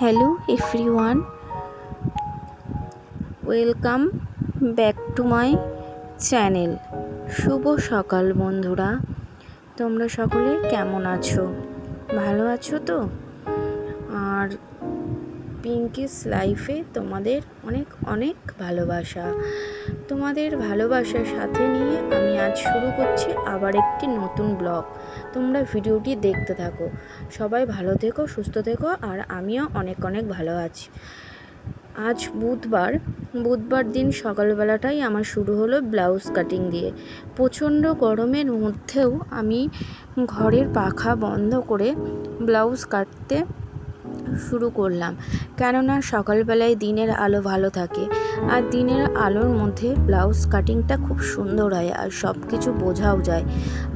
Hello everyone. Welcome back to my channel. শুভ সকাল বন্ধুরা। তোমরা সকলে কেমন আছো? ভালো আছো তো? আর পিঙ্কিস লাইফে তোমাদের অনেক অনেক ভালোবাসা। তোমাদের ভালোবাসার সাথে নিয়ে আমি আজ শুরু করছি আবার একটি নতুন ব্লগ। তোমরা ভিডিওটি দেখতে থাকো। সবাই ভালো থেকো, সুস্থ থেকো, আর আমিও অনেক অনেক ভালো আছি। আজ বুধবার বুধবার দিন সকালবেলাটাই আমার শুরু হলো ব্লাউজ কাটিং দিয়ে। প্রচণ্ড গরমের মধ্যেও আমি ঘরের পাখা বন্ধ করে ব্লাউজ কাটতে শুরু করলাম। কেননা সকালবেলায় দিনের আলো ভালো থাকে। আর দিনের আলোর মধ্যে ব্লাউজ কাটিংটা খুব সুন্দর হয় আর সব কিছু বোঝাও যায়।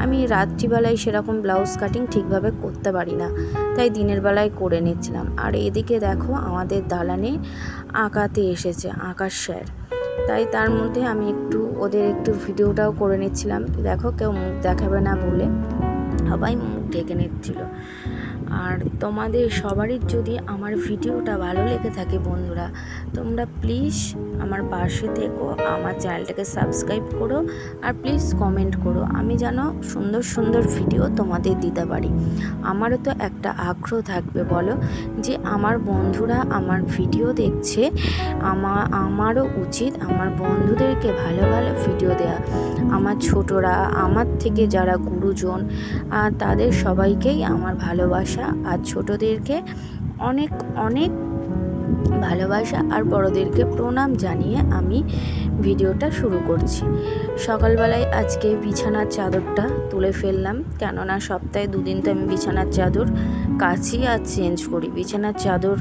আমি রাত্রিবেলায় সেরকম ব্লাউজ কাটিং ঠিকভাবে করতে পারি না, তাই দিনের বেলায় করে নিচ্ছিলাম। আর এদিকে দেখো আমাদের দালানে আঁকাতে এসেছে আঁকার স্যার। তাই তার মধ্যে আমি একটু, ওদের একটু ভিডিওটাও করে নিচ্ছিলাম। দেখো কেউ মুখ দেখাবে না বলে সবাই মুখ ঢেকে নিচ্ছিল। আর তোমাদের সবারই যদি আমার ভিডিওটা ভালো লেগে থাকে বন্ধুরা, তোমরা প্লিজ আমার পাশে থেকো, আমার চ্যানেলটাকে সাবস্ক্রাইব করো আর প্লিজ কমেন্ট করো। আমি যেন সুন্দর সুন্দর ভিডিও তোমাদের দিতে পারি। আমারও তো একটা আগ্রহ থাকবে, বলো যে আমার বন্ধুরা আমার ভিডিও দেখছে আমার আমারও উচিত আমার বন্ধুদেরকে ভালো ভালো ভিডিও দেওয়া আমার ছোটরা, আমার থেকে যারা গুরুজন তাদের সবাইকেই আমার ভালোবাসা আর ছোটদেরকে অনেক অনেক ভালোবাসা আর বড়দেরকে প্রণাম জানিয়ে আমি ভিডিওটা শুরু করছি। সকালবেলায় আজকে বিছানার চাদরটা তুলে ফেললাম কেননা সপ্তাহে দুদিন তো আমি বিছানার চাদর কাছি আর চেঞ্জ করি। বিছানার চাদর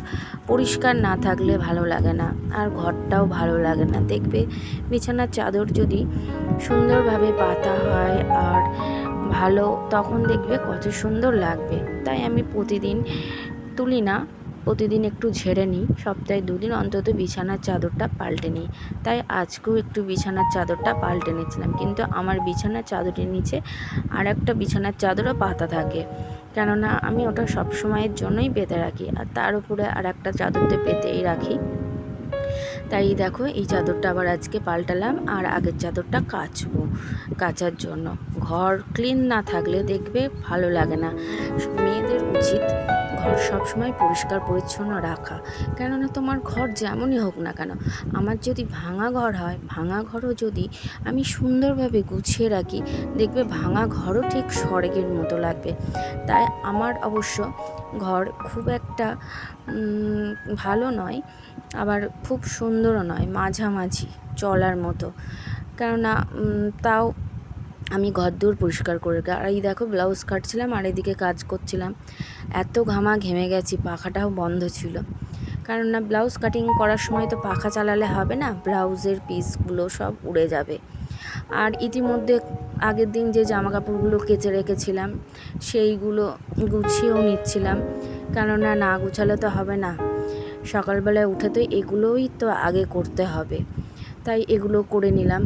পরিষ্কার না থাকলে ভালো লাগে না আর ঘরটাও ভালো লাগে না। দেখবে বিছানার চাদর যদি সুন্দরভাবে পাতা হয় আর ভালো, তখন দেখবে কত সুন্দর লাগবে। তাই আমি প্রতিদিন তুলি না, প্রতিদিন একটু ঝেড়ে নিই, সপ্তাহে দুদিন অন্তত বিছানার চাদরটা পাল্টে নিই। তাই আজকেও একটু বিছানার চাদরটা পাল্টে নিয়েছিলাম, কিন্তু আমার বিছানার চাদরের নিচে আর একটা বিছানার চাদরও পাতা থাকে। কেননা আমি ওটা সব সময়ের জন্যই পেতে রাখি, আর তার উপরে আর একটা চাদরতে পেতেই রাখি। তাই দেখো, এই চাদরটা আবার আজকে পাল্টালাম আর আগের চাদরটা কাচবো, কাচার জন্য। ঘর ক্লিন না থাকলে দেখবে ভালো লাগে না। মেয়েদের উচিত ঘর সবসময় পরিষ্কার, পরিচ্ছন্ন রাখা। কেননা তোমার ঘর যেমনই হোক না কেন, আমার যদি ভাঙা ঘর হয়, ভাঙা ঘরও যদি আমি সুন্দরভাবে গুছিয়ে রাখি, দেখবে ভাঙা ঘরও ঠিক স্বর্গের মতো লাগবে। তাই আমার অবশ্য ঘর খুব একটা ভালো নয়, আবার খুব সুন্দরও নয়, মাঝামাঝি, চলার মতো। কেননা তাও আমি ঘর দূর পরিষ্কার করে আর এই দেখো ব্লাউজ কাটছিলাম আর এদিকে কাজ করছিলাম। এত ঘামা ঘেমে গেছি, পাখাটাও বন্ধ ছিল। কারণ না ব্লাউজ কাটিং করার সময় তো পাখা চালালে হবে না, ব্লাউজের পিসগুলো সব উড়ে যাবে। আর ইতিমধ্যে আগের দিন যে জামা কাপড়গুলো কেচে রেখেছিলাম, সেইগুলো গুছিয়েও নিচ্ছিলাম। কেননা না গুছালে তো হবে না। সকালবেলায় উঠে তো এগুলোই তো আগে করতে হবে। তাই এগুলো করে নিলাম।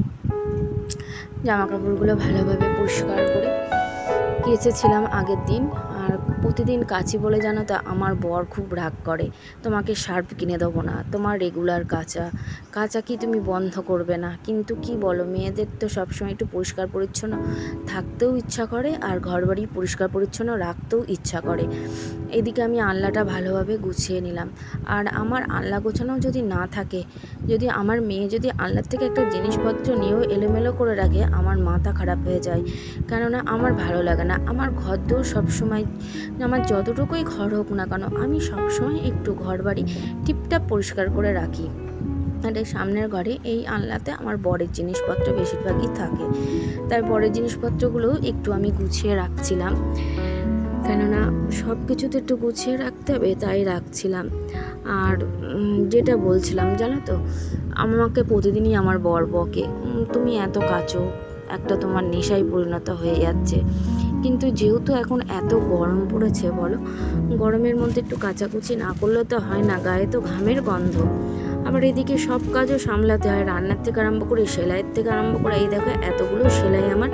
জামা কাপড়গুলো ভালোভাবে পরিষ্কার করে কেচেছিলাম আগের দিন আর প্রতিদিন কাচি বলে জানো তো, আমার বর খুব রাগ করে। তোমাকে শার্প কিনে দেবো না, তোমার রেগুলার কাঁচা। কাঁচা কি তুমি বন্ধ করবে না? কিন্তু কি বলো, মেয়েদের তো সবসময় একটু পরিষ্কার পরিচ্ছন্ন থাকতেও ইচ্ছা করে, আর ঘর বাড়ি পরিষ্কার পরিচ্ছন্ন রাখতেও ইচ্ছা করে। এদিকে আমি আনলাটা ভালোভাবে গুছিয়ে নিলাম। আর আমার আনলা গোছানো যদি না থাকে, যদি আমার মেয়ে যদি আনলার থেকে একটা জিনিসপত্র নিয়েও এলোমেলো করে রাখে, আমার মাথা খারাপ হয়ে যায়। কেননা, আমার ভালো লাগে না। আমার ঘর দৌড় সবসময় আমার যতটুকুই ঘর হোক না কেন, আমি সবসময় একটু ঘর বাড়ি টিপটাপ পরিষ্কার করে রাখি। আর এই সামনের ঘরে এই আনলাতে আমার বরের জিনিসপত্র বেশিরভাগই থাকে। তাই বরের জিনিসপত্রগুলো একটু আমি গুছিয়ে রাখছিলাম। কেননা সব কিছু তো একটু গুছিয়ে রাখতে হবে, তাই রাখছিলাম। আর যেটা বলছিলাম, জানো তো? আমাকে প্রতিদিনই আমার বর বকে তুমি এত কাচো, একটা তোমার নেশায় পরিণত হয়ে যাচ্ছে। কিন্তু যেহেতু এখন এত গরম পড়েছে, বলো, গরমের মধ্যে একটু কাচাকুচি না করলে তো হয় না, গায়ে তো ঘামের গন্ধ। আবার এদিকে সব কাজও সামলাতে হয়, রান্নার থেকে আরম্ভ করে সেলাইয়ের থেকে আরম্ভ করে, এই দেখো এতগুলো সেলাই আমার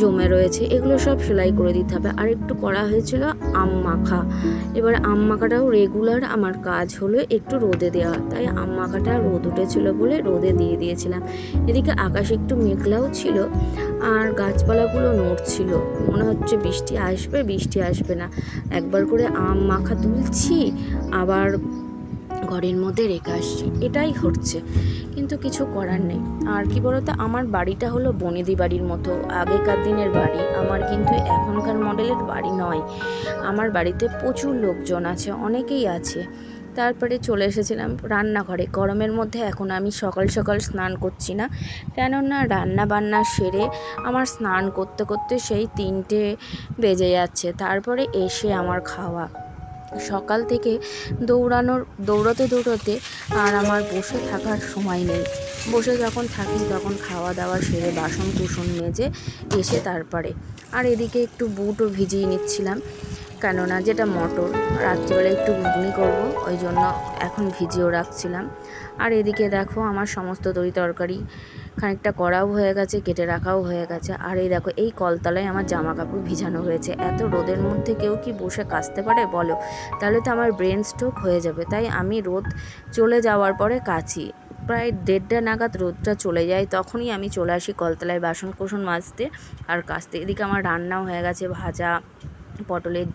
জমে রয়েছে, এগুলো সব সেলাই করে দিতে হবে। আর একটু করা হয়েছিল আম মাখা, এবার আম মাখাটাও রেগুলার আমার কাজ হলো একটু রোদে দেওয়া, তাই আম মাখাটা রোদ উঠেছিল বলে রোদে দিয়ে দিয়েছিলাম। এদিকে আকাশ একটু মেঘলাও ছিল, আর গাছপালাগুলো নড়ছিল, মনে হচ্ছে বৃষ্টি আসবে বৃষ্টি আসবে না। একবার করে আম মাখা তুলছি, আবার ঘরের মধ্যে রেখে আসছি। এটাই হচ্ছে কিন্তু কিছু করার নেই। আর কি বলতো, আমার বাড়িটা হলো বনেদি বাড়ির মতো। আগেকার দিনের বাড়ি। আমার কিন্তু এখনকার মডেলের বাড়ি নয়। আমার বাড়িতে প্রচুর লোকজন আছে, অনেকেই আছে। তারপরে চলে এসেছিলাম রান্নাঘরে। গরমের মধ্যে এখন আমি সকাল সকাল স্নান করছি না। কেননা রান্না বান্না সেরে আমার স্নান করতে করতে সেই তিনটে বেজে যাচ্ছে। তারপরে এসে আমার খাওয়া। সকাল থেকে দৌড়ানোর দৌড়াতে দৌড়াতে আর আমার বসে থাকার সময় নেই। বসে যখন থাকি, তখন খাওয়া দাওয়া সেরে বাসন কুসন মেজে এসে তারপরে আর এদিকে একটু বুটও ভিজিয়ে নিচ্ছিলাম। কেননা যেটা মটর, রাত্রিবেলা একটু ঘুগনি করব, ওই জন্য এখন ভিজিয়েও রাখছিলাম। আর এদিকে দেখো আমার সমস্ত তরি তরকারি খানিকটা করাও হয়ে গেছে, কেটে রাখাও হয়ে গেছে। আর এই দেখো, এই কলতলায় আমার জামা কাপড় ভিজানো হয়েছে। এত রোদের মধ্যে কেউ কি বসে কাচতে পারে, বলো? তাহলে তো আমার ব্রেন স্ট্রোক হয়ে যাবে। তাই আমি রোদ চলে যাওয়ার পরে কাচি। প্রায় দেড়টা নাগাদ রোদটা চলে যায়, তখনই আমি চলে আসি কলতলায় বাসন কোসন মাজতে আর কাচতে এদিকে আমার রান্নাও হয়ে গেছে, ভাজা পটলের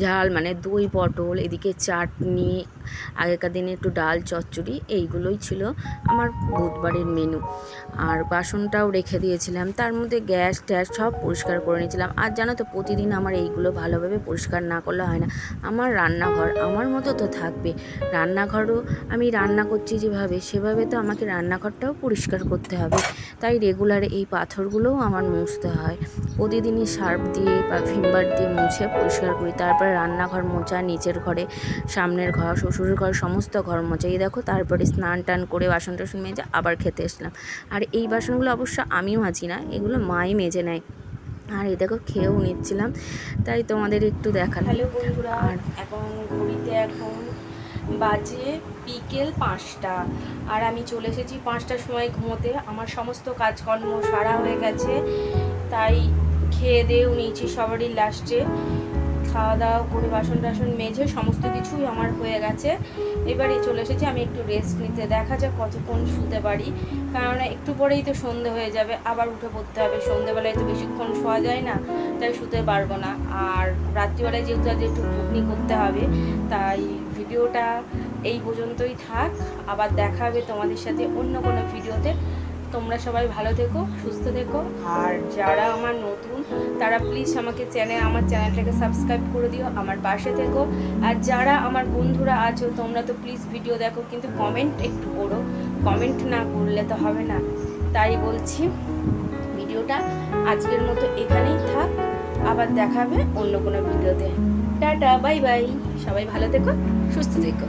ঝাল মানে দই পটল, এদিকে চাটনি, আগেকার দিনে একটু ডাল, চচ্চড়ি, এইগুলোই ছিল আমার বুধবারের মেনু আর বাসনটাও রেখে দিয়েছিলাম। তার মধ্যে গ্যাস ট্যাস সব পরিষ্কার করে নিয়েছিলাম। আর জানো তো, প্রতিদিন আমার এইগুলো ভালোভাবে পরিষ্কার না করলে হয় না। আমার রান্নাঘর আমার মতো তো থাকবে। রান্নাঘরও আমি রান্না করছি যেভাবে, সেভাবে তো আমাকে রান্নাঘরটাও পরিষ্কার করতে হবে। তাই রেগুলার এই পাথরগুলোও আমার মুছতে হয়। প্রতিদিনই সার্ফ দিয়ে বা ভিমবার দিয়ে মুছে পরিষ্কার করি। তারপরে রান্নাঘর মোছা, নিচের ঘরে, সামনের ঘর, শ্বশুরের ঘর, সমস্ত ঘর মোছা। এই দেখো, তারপরে স্নান টান করে বাসন টাসন মেজে আবার খেতে এসলাম। আর এই বাসনগুলো অবশ্য আমি মাজি না, এগুলো মাই মেজে নেয়। আর এই দেখো, খেয়েও নিচ্ছিলাম, তাই তোমাদের একটু দেখালাম। হ্যালো বন্ধুরা আর এখন ঘড়িতে এখন বাজে বিকেল পাঁচটা। আর আমি চলে এসেছি পাঁচটার সময় ঘুমোতে। আমার সমস্ত কাজকর্ম সারা হয়ে গেছে, তাই খেয়ে দেয়েও নিয়েছি সবারই লাস্টে খাওয়া দাওয়া করে বাসন টাসন মেঝে সমস্ত কিছুই আমার হয়ে গেছে। এবারে চলে এসেছি, আমি একটু রেস্ট নিতে। দেখা যাক কতক্ষণ শুতে পারি। কারণ একটু পরেই তো সন্ধে হয়ে যাবে, আবার উঠে পড়তে হবে। সন্ধেবেলায় তো বেশিক্ষণ শোয়া যায় না, তাই শুতে পারব না। আর রাত্রিবেলায় যেহেতু আজ একটু ঘুগনি করতে হবে, তাই ভিডিওটা এই পর্যন্তই থাক। আবার দেখা হবে তোমাদের সাথে অন্য কোনো ভিডিওতে। তোমরা সবাই ভালো থেকো, সুস্থ থেকো। আর যারা আমার নতুন, তারা প্লিজ আমাকে চ্যানেল আমার চ্যানেলটাকে সাবস্ক্রাইব করে দিও, আমার পাশে থেকো। আর যারা আমার বন্ধুরা আছো, তোমরা তো প্লিজ ভিডিও দেখো, কিন্তু কমেন্ট একটু করো। কমেন্ট না করলে তো হবে না। তাই বলছি, ভিডিওটা আজকের মতো এখানেই থাক। আবার দেখাবে অন্য কোনো ভিডিওতে। টাটা বাই বাই সবাই ভালো থেকো, সুস্থ থেকো।